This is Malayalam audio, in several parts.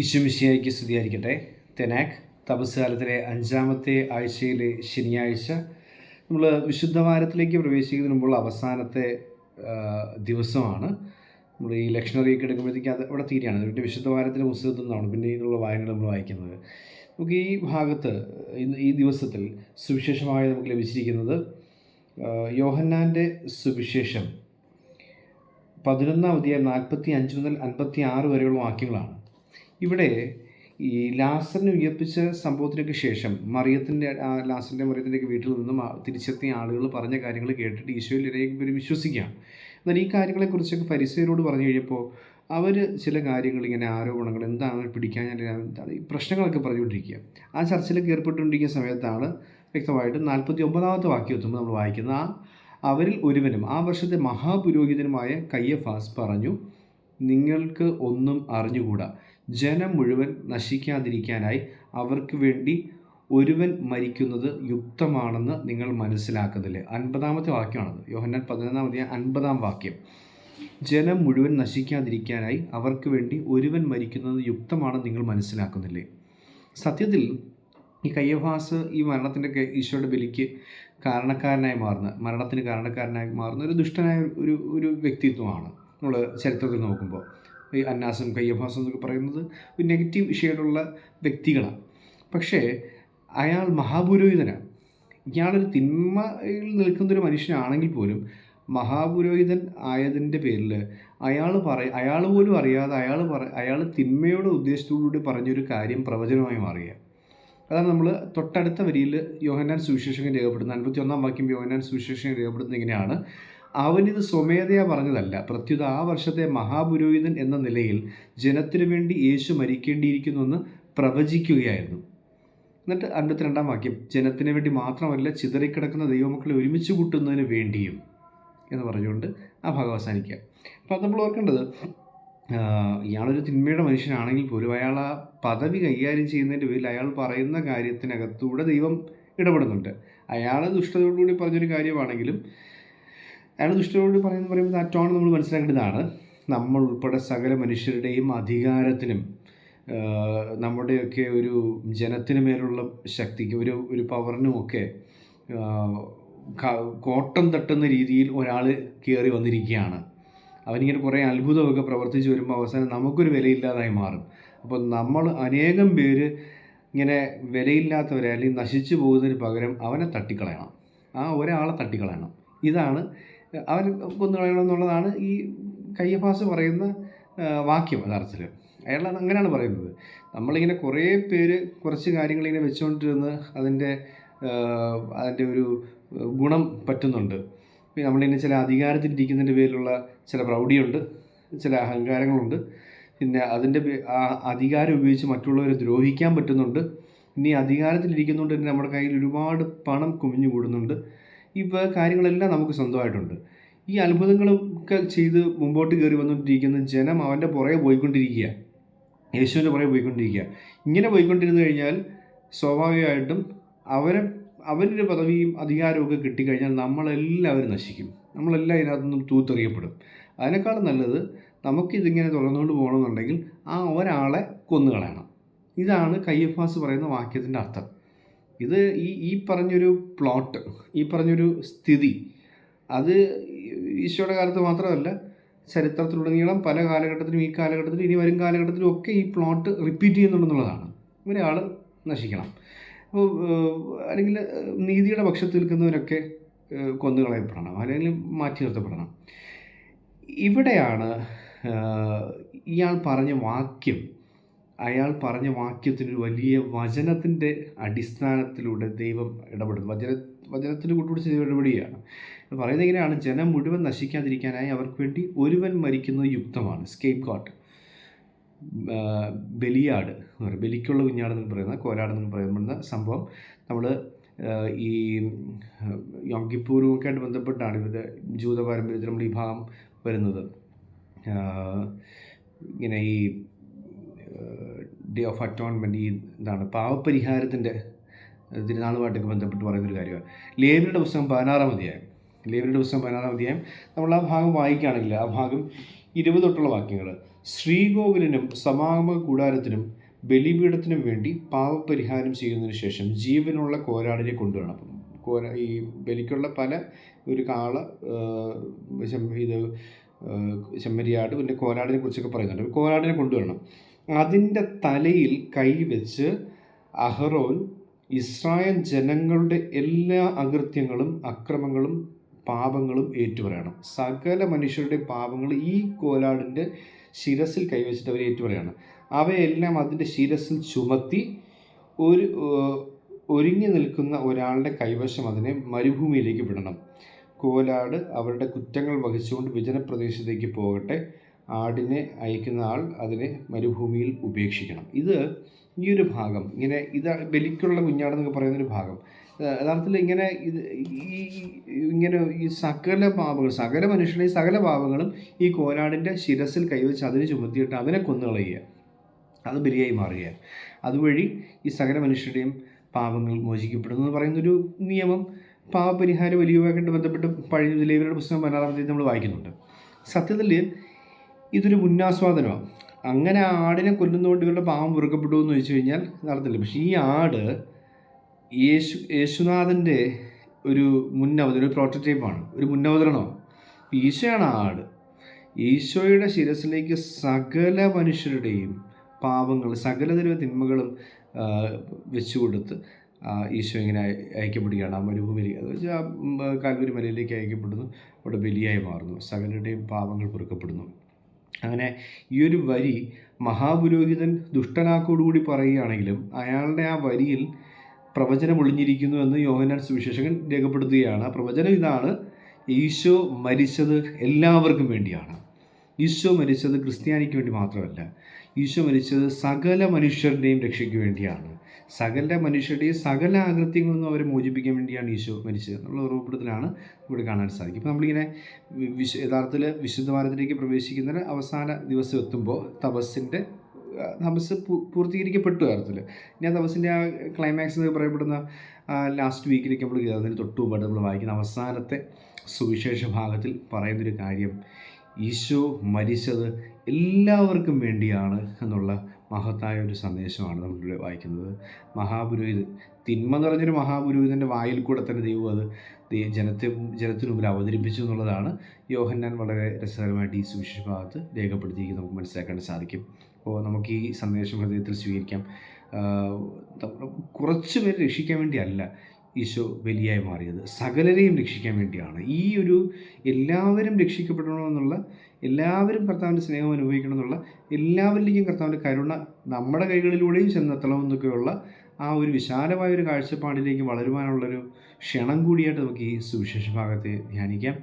ഈശ്വമിശിയായിക്ക് സ്തുതിയായിരിക്കട്ടെ. തെനാക് തപസ് കാലത്തിലെ അഞ്ചാമത്തെ ആഴ്ചയിലെ ശനിയാഴ്ച. നമ്മൾ വിശുദ്ധ വാരത്തിലേക്ക് പ്രവേശിക്കുന്നതിന് മുമ്പുള്ള അവസാനത്തെ ദിവസമാണ്. നമ്മൾ ഈ ലക്ഷണറിയൊക്കെ എടുക്കുമ്പോഴത്തേക്ക് അത് അവിടെ തീരെയാണ് അതുകൊണ്ട് വിശുദ്ധ വാരത്തിലെ പുസ്തകത്തിൽ നിന്നാണ് പിന്നെ ഇതിനുള്ള വായന നമ്മൾ വായിക്കുന്നത്. നമുക്ക് ഈ ഭാഗത്ത് ഈ ദിവസത്തിൽ സുവിശേഷമായി നമുക്ക് ലഭിച്ചിരിക്കുന്നത് യോഹന്നാന്റെ സുവിശേഷം. പതിനൊന്നാം അധ്യായം നാൽപ്പത്തി അഞ്ച് മുതൽ അൻപത്തി ആറ് വരെയുള്ള വാക്യങ്ങളാണ്. ഇവിടെ ഈ ലാസറിനെ ഉയർപ്പിച്ച സംഭവത്തിനൊക്കെ ശേഷം മറിയത്തിന്റെ ലാസറിന്റെ മറിയത്തിന്റെയൊക്കെ വീട്ടിൽ നിന്നും തിരിച്ചെത്തിയ ആളുകൾ പറഞ്ഞ കാര്യങ്ങൾ കേട്ടിട്ട് ഈശോയിൽ ഇവർ വിശ്വസിക്കുകയാണ്. എന്നാൽ ഈ കാര്യങ്ങളെക്കുറിച്ചൊക്കെ പരിസരോട് പറഞ്ഞു കഴിഞ്ഞപ്പോൾ അവർ ചില കാര്യങ്ങൾ ഇങ്ങനെ ആരോപണങ്ങൾ എന്താണ് പിടിക്കാൻ എന്താണ് ഈ പ്രശ്നങ്ങളൊക്കെ പറഞ്ഞുകൊണ്ടിരിക്കുക. ആ ചർച്ചയിലൊക്കെ ഏർപ്പെട്ടുകൊണ്ടിരിക്കുന്ന സമയത്താണ് വ്യക്തമായിട്ട് നാൽപ്പത്തി ഒമ്പതാമത്തെ വാക്യം എത്തുമ്പോൾ നമ്മൾ വായിക്കുന്ന ആ അവരിൽ ഒരുവനും ആ വർഷത്തെ മഹാപുരോഹിതനുമായ കയ്യഫാസ് പറഞ്ഞു നിങ്ങൾക്ക് ഒന്നും അറിഞ്ഞുകൂടാ. ജനം മുഴുവൻ നശിക്കാതിരിക്കാനായി അവർക്ക് വേണ്ടി ഒരുവൻ മരിക്കുന്നത് യുക്തമാണെന്ന് നിങ്ങൾ മനസ്സിലാക്കുന്നില്ലേ? അൻപതാമത്തെ വാക്യമാണത്. യോഹന്നാൻ പതിനൊന്നാം അധ്യായം അൻപതാം വാക്യം. ജനം മുഴുവൻ നശിക്കാതിരിക്കാനായി അവർക്ക് വേണ്ടി ഒരുവൻ മരിക്കുന്നത് യുക്തമാണെന്ന് നിങ്ങൾ മനസ്സിലാക്കുന്നില്ലേ? സത്യത്തിൽ ഈ കയ്യഭാസ് ഈ മരണത്തിന്റെ ഈശോയുടെ ബലിക്ക് കാരണക്കാരനായി മാറുന്ന മരണത്തിന് കാരണക്കാരനായി മാറുന്ന ഒരു ദുഷ്ടനായ ഒരു ഒരു വ്യക്തിത്വമാണ്. നമ്മൾ ചരിത്രത്തിൽ നോക്കുമ്പോൾ. ഈ അന്നാസും കയ്യഭാസം എന്നൊക്കെ പറയുന്നത് ഒരു നെഗറ്റീവ് ഷെയ്ഡുള്ള വ്യക്തികളാണ്. പക്ഷേ അയാൾ മഹാപുരോഹിതനാണ്. ഇയാളൊരു തിന്മയിൽ നിൽക്കുന്നൊരു മനുഷ്യനാണെങ്കിൽ പോലും മഹാപുരോഹിതൻ ആയതിന്റെ പേരിൽ അയാൾ പറ അയാൾ പോലും അറിയാതെ അയാൾ പറ അയാൾ തിന്മയുടെ ഉദ്ദേശത്തോടുകൂടി പറഞ്ഞൊരു കാര്യം പ്രവചനമായി മാറുക അതാണ് നമ്മൾ തൊട്ടടുത്ത വരിയിൽ യോഹന്നാൻ സുവിശേഷകൻ രേഖപ്പെടുന്നത് അൻപത്തി ഒന്നാം വാക്യം യോഹന്നാൻ സുവിശേഷകൻ രേഖപ്പെടുന്നത് ഇങ്ങനെയാണ്. അവനിത് സ്വമേധയാ പറഞ്ഞതല്ല. പ്രത്യുത ആ വർഷത്തെ മഹാപുരോഹിതൻ എന്ന നിലയിൽ ജനത്തിനു വേണ്ടി യേശു മരിക്കേണ്ടിയിരിക്കുന്നുവെന്ന് പ്രവചിക്കുകയായിരുന്നു. എന്നിട്ട് അൻപത്തിരണ്ടാം വാക്യം ജനത്തിന് വേണ്ടി മാത്രമല്ല ചിതറിക്കിടക്കുന്ന ദൈവമക്കളെ ഒരുമിച്ച് കൂട്ടുന്നതിന് വേണ്ടിയും എന്ന് പറഞ്ഞുകൊണ്ട് ആ ഭാഗം അവസാനിക്കുക. അപ്പോൾ അത് നമ്മൾ ഓർക്കേണ്ടത് ഇയാളൊരു തിന്മയുടെ മനുഷ്യനാണെങ്കിൽ പോലും അയാൾ ആ പദവി കൈകാര്യം ചെയ്യുന്നതിന്റെ പേരിൽ അയാൾ പറയുന്ന കാര്യത്തിനകത്തൂടെ ദൈവം ഇടപെടുന്നുണ്ട്. അയാൾ ദുഷ്ടതയോടുകൂടി പറഞ്ഞൊരു കാര്യമാണെങ്കിലും അയാൾ ദുഷ്ടരോട് പറയുന്ന പറയുമ്പോൾ ടോൺ നമ്മൾ മനസ്സിലാക്കേണ്ടതാണ്. നമ്മൾ ഉൾപ്പെടെ സകല മനുഷ്യരുടെയും അധികാരത്തിനും നമ്മുടെയൊക്കെ ഒരു ജനത്തിന് മേലുള്ള ശക്തിക്ക് ഒരു ഒരു പവറിനും ഒക്കെ കോട്ടം തട്ടുന്ന രീതിയിൽ ഒരാൾ കയറി വന്നിരിക്കുകയാണ്. അവനിങ്ങനെ കുറേ അത്ഭുതമൊക്കെ പ്രവർത്തിച്ച് വരുമ്പോൾ അവസാനം നമുക്കൊരു വിലയില്ലാതായി മാറും. അപ്പോൾ നമ്മൾ അനേകം പേര് ഇങ്ങനെ വിലയില്ലാത്തവരെ അല്ലെങ്കിൽ നശിച്ചു പോകുന്നതിന് പകരം അവനെ തട്ടിക്കളയണം. ആ ഒരാളെ തട്ടിക്കളയണം. ഇതാണ് അവൻ കൊന്നുകളയണമെന്നുള്ളതാണ് ഈ കയ്യഫാസ് പറയുന്ന വാക്യം യഥാർത്ഥത്തിൽ അയാൾ അങ്ങനെയാണ് പറയുന്നത്. നമ്മളിങ്ങനെ കുറേ പേര് കുറച്ച് കാര്യങ്ങളിങ്ങനെ വെച്ചുകൊണ്ടിരുന്ന് അതിന്റെ അതിന്റെ ഒരു ഗുണം പറ്റുന്നുണ്ട്. നമ്മളിങ്ങനെ ചില അധികാരത്തിലിരിക്കുന്നതിന്റെ പേരിലുള്ള ചില പ്രൗഢിയുണ്ട് ചില അഹങ്കാരങ്ങളുണ്ട്. പിന്നെ അതിന്റെ അധികാരം ഉപയോഗിച്ച് മറ്റുള്ളവരെ ദ്രോഹിക്കാൻ പറ്റുന്നുണ്ട്. ഇനി അധികാരത്തിലിരിക്കുന്നതുകൊണ്ട് തന്നെ നമ്മുടെ കയ്യിൽ ഒരുപാട് പണം കുമിഞ്ഞു കൂടുന്നുണ്ട് ഈ കാര്യങ്ങളെല്ലാം നമുക്ക് സ്വന്തമായിട്ടുണ്ട്. ഈ അത്ഭുതങ്ങളൊക്കെ ചെയ്ത് മുമ്പോട്ട് കയറി വന്നുകൊണ്ടിരിക്കുന്ന ജനം അവന്റെ പുറകെ പോയിക്കൊണ്ടിരിക്കുക. യേശുവിന്റെ പുറകെ പോയിക്കൊണ്ടിരിക്കുക. ഇങ്ങനെ പോയിക്കൊണ്ടിരുന്നു കഴിഞ്ഞാൽ സ്വാഭാവികമായിട്ടും അവരെ അവരുടെ പദവിയും അധികാരവും ഒക്കെ കിട്ടിക്കഴിഞ്ഞാൽ നമ്മളെല്ലാവരും നശിക്കും. നമ്മളെല്ലാം ഇതിനകത്തുനിന്നും തൂത്തെറിയപ്പെടും. അതിനേക്കാളും നല്ലത് നമുക്കിതിങ്ങനെ തുടർന്നുകൊണ്ട് പോകണമെന്നുണ്ടെങ്കിൽ ആ ഒരാളെ കൊന്നുകളയണം. ഇതാണ് കയ്യഫാസ് പറയുന്ന വാക്യത്തിന്റെ അർത്ഥം. ഇത് ഈ ഈ പറഞ്ഞൊരു പ്ലോട്ട് ഈ പറഞ്ഞൊരു സ്ഥിതി അത് ഈശോയുടെ കാലത്ത് മാത്രമല്ല ചരിത്രത്തിലുടനീളം പല കാലഘട്ടത്തിലും ഈ കാലഘട്ടത്തിലും ഇനി വരും കാലഘട്ടത്തിലും ഒക്കെ ഈ പ്ലോട്ട് റിപ്പീറ്റ് ചെയ്യുന്നുണ്ടെന്നുള്ളതാണ്. ഒരാൾ നശിക്കണം. അപ്പോൾ അല്ലെങ്കിൽ നീതിയുടെ പക്ഷത്ത് നിൽക്കുന്നവരൊക്കെ കൊന്നുകളയപ്പെടണം അല്ലെങ്കിൽ മാറ്റി നിർത്തപ്പെടണം. ഇവിടെയാണ് ഇയാൾ പറഞ്ഞ വാക്യം അയാൾ പറഞ്ഞ വാക്യത്തിനൊരു വലിയ വചനത്തിന്റെ അടിസ്ഥാനത്തിലൂടെ ദൈവം ഇടപെടുന്നു. വചന വചനത്തിന് കൂട്ടുപിടിച്ച് ദൈവം ഇടപെടുകയാണ്. പറയുന്നത് എങ്ങനെയാണ്? ജനം മുഴുവൻ നശിക്കാതിരിക്കാനായി അവർക്ക് വേണ്ടി ഒരുവൻ മരിക്കുന്നത് യുക്തമാണ് സ്കേപ്പ് കോട്ട് ബലിയാട് എന്ന് പറയും. ബലിക്കുള്ള കുഞ്ഞാടെന്ന് പറയുന്ന കോലാടെന്ന് പറയുന്ന സംഭവം നമ്മൾ ഈ യോം കിപ്പൂറും ഒക്കെ ആയിട്ട് ബന്ധപ്പെട്ടാണ് ഇവരുടെ ജൂത പാരമ്പര്യത്തിൽ നമ്മൾ ഈ ഭാഗം വരുന്നത്. ഇങ്ങനെ ഈ ഡേ ഓഫ് അറ്റോൺമെന്റ് ഈ എന്താണ് പാവപരിഹാരത്തിന്റെ തിരുനാളുമായിട്ടൊക്കെ ബന്ധപ്പെട്ട് പറയുന്നൊരു കാര്യമാണ്. ലേവിയുടെ പുസ്തകം പതിനാറാം അധ്യായം. ലേവിയുടെ പുസ്തകം പതിനാറാം അധ്യായം നമ്മൾ ആ ഭാഗം വായിക്കുകയാണെങ്കിൽ ആ ഭാഗം ഇരുപത് തൊട്ടുള്ള വാക്യങ്ങൾ. ശ്രീകോവിലിനും സമാഗമ കൂടാരത്തിനും ബലിപീഠത്തിനും വേണ്ടി പാവപരിഹാരം ചെയ്യുന്നതിന് ശേഷം ജീവനുള്ള കോരാടിനെ കൊണ്ടുവരണം. അപ്പം കോര ഈ ബലിക്കുള്ള പല ഒരു കാള ഇത് ചെമ്മരിയാട് പിന്നെ കോരാടിനെ കുറിച്ചൊക്കെ പറയുന്നുണ്ട്. കോരാടിനെ കൊണ്ടുവരണം. അതിന്റെ തലയിൽ കൈവച്ച് അഹറോൻ ഇസ്രായേൽ ജനങ്ങളുടെ എല്ലാ അകൃത്യങ്ങളും അക്രമങ്ങളും പാപങ്ങളും ഏറ്റുപറയണം. സകല മനുഷ്യരുടെ പാപങ്ങൾ ഈ കോലാടിന്റെ ശിരസിൽ കൈവച്ചിട്ട് അവർ ഏറ്റുപറയണം. അവയെല്ലാം അതിന്റെ ശിരസിൽ ചുമത്തി ഒരു ഒരുങ്ങി നിൽക്കുന്ന ഒരാളുടെ കൈവശം അതിനെ മരുഭൂമിയിലേക്ക് വിടണം. കോലാട് അവരുടെ കുറ്റങ്ങൾ വഹിച്ചുകൊണ്ട് വിജനപ്രദേശത്തേക്ക് പോകട്ടെ. ആടിനെ അയക്കുന്ന ആൾ അതിനെ മരുഭൂമിയിൽ ഉപേക്ഷിക്കണം. ഇത് ഈ ഒരു ഭാഗം ഇങ്ങനെ ഇത് ബലിക്കുള്ള കുഞ്ഞാടെന്നൊക്കെ പറയുന്നൊരു ഭാഗം. യഥാർത്ഥത്തിൽ ഇങ്ങനെ ഇത് ഈ ഇങ്ങനെ ഈ സകല പാപങ്ങൾ സകല ഈ സകല പാപങ്ങളും ഈ കോലാടിന്റെ ശിരസിൽ കൈവച്ച് അതിനെ ചുമത്തിയിട്ട് അതിനെ കൊന്നുകളയുക അത് ബലിയായി മാറുക. അതുവഴി ഈ സകല മനുഷ്യരുടെയും പാപങ്ങൾ മോചിക്കപ്പെടുന്നു എന്ന് പറയുന്നൊരു നിയമം പാപപരിഹാര വലിയവുമായിട്ട് ബന്ധപ്പെട്ട് പഴയ ലേവരുടെ പുസ്തകം തീയതി നമ്മൾ വായിക്കുന്നുണ്ട്. സത്യത്തിൽ ഇതൊരു മുന്നാസ്വാദനമാണ് അങ്ങനെ ആടിനെ കൊല്ലുന്നതുകൊണ്ട് ഇവരുടെ പാവം വെറുക്കപ്പെട്ടു എന്ന് ചോദിച്ചു കഴിഞ്ഞാൽ നടത്തില്ല. പക്ഷേ ഈ ആട് യേശു യേശുനാഥന്റെ ഒരു മുന്നവതരണം ഒരു പ്രോട്ടോടൈപ്പാണ് ഒരു മുന്നവതരണമാണ് ഈശോയാണ് ആട്. ഈശോയുടെ ശിരസിലേക്ക് സകല മനുഷ്യരുടെയും പാപങ്ങൾ സകലതര തിന്മകളും വെച്ചു കൊടുത്ത് ഈശോ ഇങ്ങനെ അയ- അയക്കപ്പെടുകയാണ്. ആ മരുഭൂമി അത് വെച്ചാൽ കാൽവരി മലയിലേക്ക് അയക്കപ്പെടുന്നു. അവിടെ ബലിയായി മാറുന്നു. സകലരുടെയും പാപങ്ങൾ പൊറുക്കപ്പെടുന്നു അങ്ങനെ ഈ ഒരു വരി മഹാപുരോഹിതൻ ദുഷ്ടനാക്കോടുകൂടി പറയുകയാണെങ്കിലും അയാളുടെ ആ വരിയിൽ പ്രവചനം ഒളിഞ്ഞിരിക്കുന്നു എന്ന് യോഹനാൻ സുവിശേഷകൻ രേഖപ്പെടുത്തുകയാണ്. ആ പ്രവചനം ഇതാണ്. ഈശോ മരിച്ചത് എല്ലാവർക്കും വേണ്ടിയാണ്. ഈശോ മരിച്ചത് ക്രിസ്ത്യാനിക്ക് വേണ്ടി മാത്രമല്ല ഈശോ മരിച്ചത് സകല മനുഷ്യരുടെയും രക്ഷയ്ക്ക് വേണ്ടിയാണ്. സകല മനുഷ്യരുടെയും സകല ആകൃത്യങ്ങളിൽ നിന്നും അവരെ മോചിപ്പിക്കാൻ വേണ്ടിയാണ് ഈശോ മരിച്ചത് എന്നുള്ള രൂപപ്പെടുത്തലാണ് ഇവിടെ കാണാൻ സാധിക്കും ഇപ്പോൾ നമ്മളിങ്ങനെ വിശ് യഥാർത്ഥത്തിൽ വിശുദ്ധ ഭാരതത്തിലേക്ക് പ്രവേശിക്കുന്ന അവസാന ദിവസം എത്തുമ്പോൾ തപസ്സിന്റെ തപസ് പൂർത്തീകരിക്കപ്പെട്ടു യഥാർത്ഥത്തിൽ ഇനി ആ തപസ്സിന്റെ ആ ക്ലൈമാക്സ് എന്ന് പറയപ്പെടുന്ന ലാസ്റ്റ് വീക്കിലേക്ക് നമ്മൾ ഗീതത്തിന് തൊട്ട് മുമ്പായിട്ട് നമ്മൾ വായിക്കുന്ന അവസാനത്തെ സുവിശേഷ ഭാഗത്തിൽ പറയുന്നൊരു കാര്യം ഈശോ മരിച്ചത് എല്ലാവർക്കും വേണ്ടിയാണ് എന്നുള്ള മഹത്തായ ഒരു സന്ദേശമാണ് നമ്മളിവിടെ വായിക്കുന്നത്. മഹാപുരോഹിതൻ തിന്മ നിറഞ്ഞൊരു മഹാപുരോഹിതന്റെ വായിൽ കൂടെ തന്നെ ദൈവം അത് ജനത്തെ ജനത്തിനു മുമ്പിൽ അവതരിപ്പിച്ചു എന്നുള്ളതാണ് യോഹന്നാൻ വളരെ രസകരമായിട്ട് ഈ സുവിശേഷ ഭാഗത്ത് രേഖപ്പെടുത്തിയിരിക്കും നമുക്ക് മനസ്സിലാക്കാൻ സാധിക്കും. അപ്പോൾ നമുക്ക് ഈ സന്ദേശം ഹൃദയത്തിൽ സ്വീകരിക്കാം. കുറച്ച് പേര് രക്ഷിക്കാൻ വേണ്ടിയല്ല ഈശോ ബലിയായി മാറിയത്. സകലരെയും രക്ഷിക്കാൻ വേണ്ടിയാണ്. ഈ ഒരു എല്ലാവരും രക്ഷിക്കപ്പെടണമെന്നുള്ള എല്ലാവരും കർത്താവിന്റെ സ്നേഹം അനുഭവിക്കണം എന്നുള്ള എല്ലാവരിലേക്കും കർത്താവിന്റെ കരുണ നമ്മുടെ കൈകളിലൂടെയും ചെന്നെത്തണമെന്നൊക്കെയുള്ള ആ ഒരു വിശാലമായ ഒരു കാഴ്ചപ്പാടിലേക്ക് വളരുവാനുള്ളൊരു ക്ഷണം കൂടിയായിട്ട് നമുക്ക് ഈ സുവിശേഷ ഭാഗത്തെ ധ്യാനിക്കാം.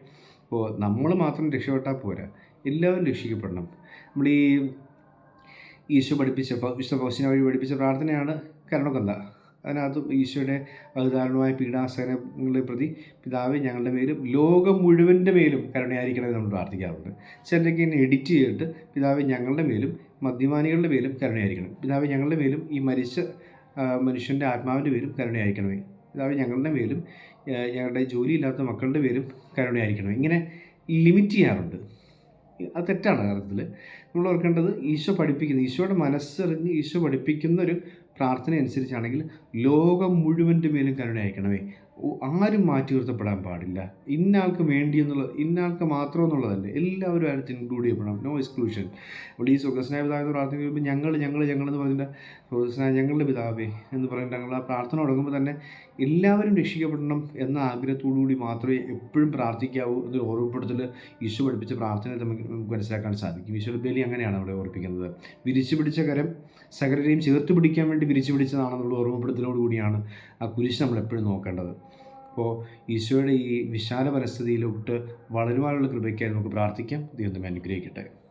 അപ്പോൾ നമ്മൾ മാത്രം രക്ഷപ്പെട്ടാൽ പോരാ. എല്ലാവരും രക്ഷിക്കപ്പെടണം. നമ്മൾ ഈ ഈശോ പഠിപ്പിച്ച വിശുദ്ധ ഫൗസിനെ വഴി പഠിപ്പിച്ച പ്രാർത്ഥനയാണ് കരുണക്കൊന്ത അതിനകത്ത് ഈശോയുടെ അവതാരണമായ പീഡാസനങ്ങളെ പ്രതി പിതാവ് ഞങ്ങളുടെ മേലും ലോകം മുഴുവന്റെ മേലും കരുണയായിരിക്കണമെന്ന് നമ്മൾ പ്രാർത്ഥിക്കാറുണ്ട്. ചിലരൊക്കെ ഇങ്ങനെ എഡിറ്റ് ചെയ്തിട്ട് പിതാവ് ഞങ്ങളുടെ മേലും മദ്യപാനികളുടെ മേലും കരുണയായിരിക്കണം. പിതാവ് ഞങ്ങളുടെ മേലും ഈ മരിച്ച മനുഷ്യന്റെ ആത്മാവിന്റെ പേരും കരുണയായിരിക്കണമേ. പിതാവ് ഞങ്ങളുടെ മേലും ഞങ്ങളുടെ ജോലിയില്ലാത്ത മക്കളുടെ പേരും കരുണയായിരിക്കണം ഇങ്ങനെ ലിമിറ്റ് ചെയ്യാറുണ്ട്. അത് തെറ്റാണ് കാര്യത്തിൽ നമ്മൾ ഓർക്കേണ്ടത് ഈശോ പഠിപ്പിക്കുന്നത് ഈശോയുടെ മനസ്സറിഞ്ഞ് ഈശോ പഠിപ്പിക്കുന്ന ഒരു പ്രാർത്ഥന അനുസരിച്ചാണെങ്കിൽ ലോകം മുഴുവന്റെ മേലും കരുണ അയക്കണമേ. ആരും മാറ്റി നിർത്തപ്പെടാൻ പാടില്ല. ഇന്നയാൾക്ക് വേണ്ടി എന്നുള്ളത് ഇന്നയാൾക്ക് മാത്രം എന്നുള്ളതല്ല എല്ലാവരും അതിനകത്ത് ഇൻക്ലൂഡ് ചെയ്യപ്പെടണം. നോ എക്സ്ക്ലൂഷൻ ഇവിടെ ഈ സ്വകസ്നായ പിതാവ് എന്ന് പ്രാർത്ഥിക്കുമ്പോൾ ഞങ്ങൾ ഞങ്ങൾ ഞങ്ങൾ എന്ന് പറഞ്ഞിട്ട് സുഖസ്നായ ഞങ്ങളുടെ പിതാവേ എന്ന് പറഞ്ഞിട്ട് ഞങ്ങൾ ആ പ്രാർത്ഥന തുടങ്ങുമ്പോൾ തന്നെ എല്ലാവരും രക്ഷിക്കപ്പെടണം എന്ന ആഗ്രഹത്തോടു കൂടി മാത്രമേ എപ്പോഴും പ്രാർത്ഥിക്കാവൂ എന്നൊരു ഓർമ്മപ്പെടുത്തൽ ഈശോ പഠിപ്പിച്ച പ്രാർത്ഥന നമുക്ക് മനസ്സിലാക്കാൻ സാധിക്കും. ഈശോ ബലി അങ്ങനെയാണ് അവിടെ ഓർപ്പിക്കുന്നത്. വിരിച്ചു പിടിച്ച കരം സകലരെയും ചേർത്ത് പിടിക്കാൻ വേണ്ടി വിരിച്ചു പിടിച്ചതാണെന്നുള്ള ഓർമ്മപ്പെടുത്തലോടുകൂടിയാണ് ആ കുരിശ് നമ്മൾ എപ്പോഴും നോക്കേണ്ടത്. അപ്പോൾ ഈശോയുടെ ഈ വിശാല പരിസ്ഥിതിയിലോട്ട് വളരുവാനുള്ള കൃപയ്ക്കായി നമുക്ക് പ്രാർത്ഥിക്കാം. ദൈവം അനുഗ്രഹിക്കട്ടെ.